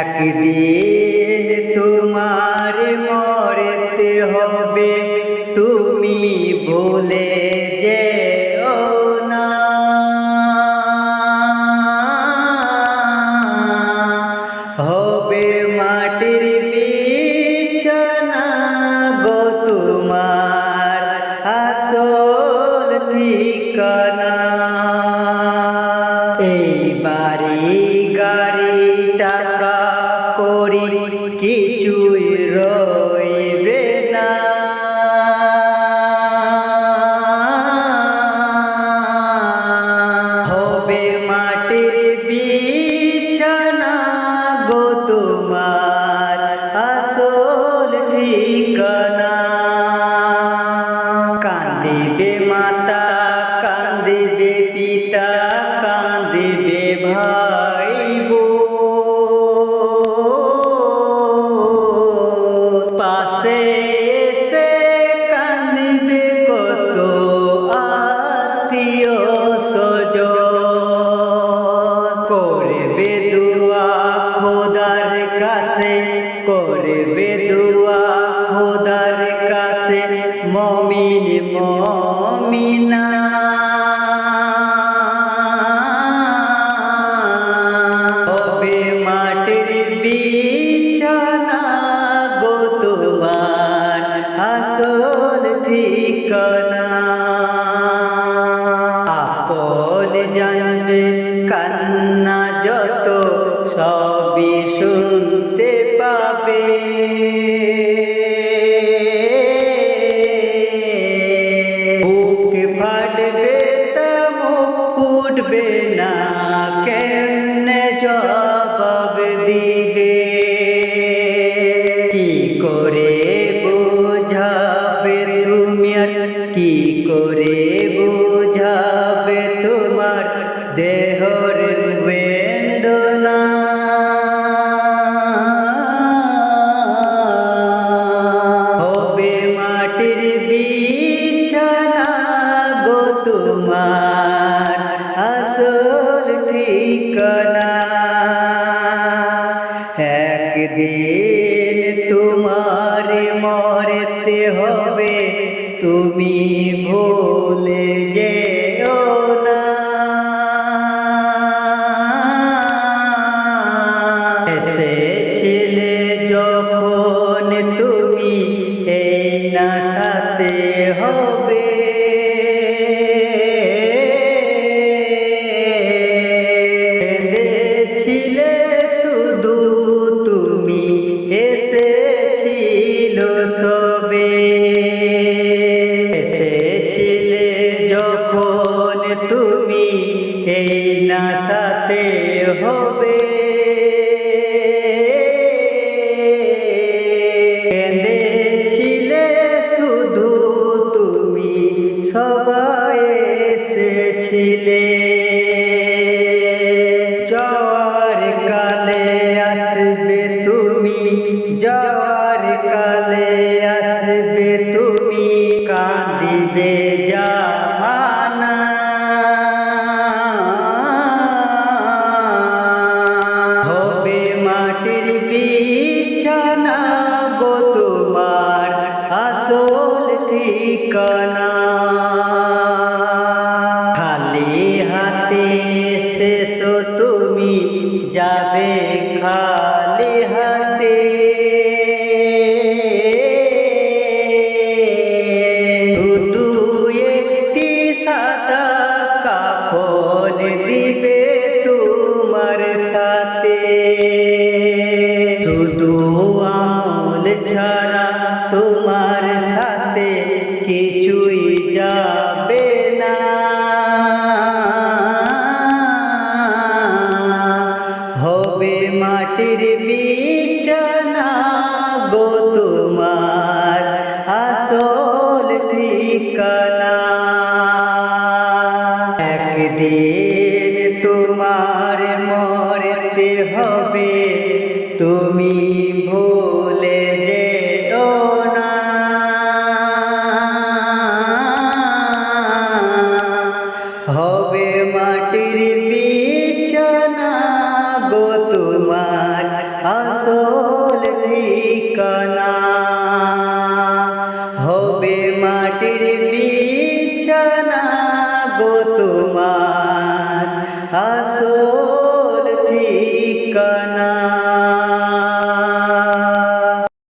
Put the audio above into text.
একদিন তোমার মরতে হবে, তুমি বলে যে না। হবে মাটির বিছানা গো তোমার, আসল ঠিকানা করি। মমিন মমিনা। হবে মাটির বিছানা গো তোমার আসল ঠিকানা। আপন জানবে কান্না একদিন তোমার মরতে হবে তুমি ভুলে যেও না। এসেছিলে যখন তুমি এই না যখন তুমি এই না সাথে হবে, কেঁদেছিলে শুধু তুমি, সবাই এসেছিলে। যাওয়ার কালে আসবে তুমি, যাওয়ার কালে আসবে তুমি, কাঁদিবে ঠিকানা। খালি হাতে শেষ তুমি যাবে খালি হাতে। দিবে তোমার সাথে। শুধু ছাড়া তোমার হবে মাটির বিছানা গো তোমার আসল ঠিকানা। একদিন তোমার মরতে হবে তুমি না হবে মাটির বিছানা গো তোমার আসো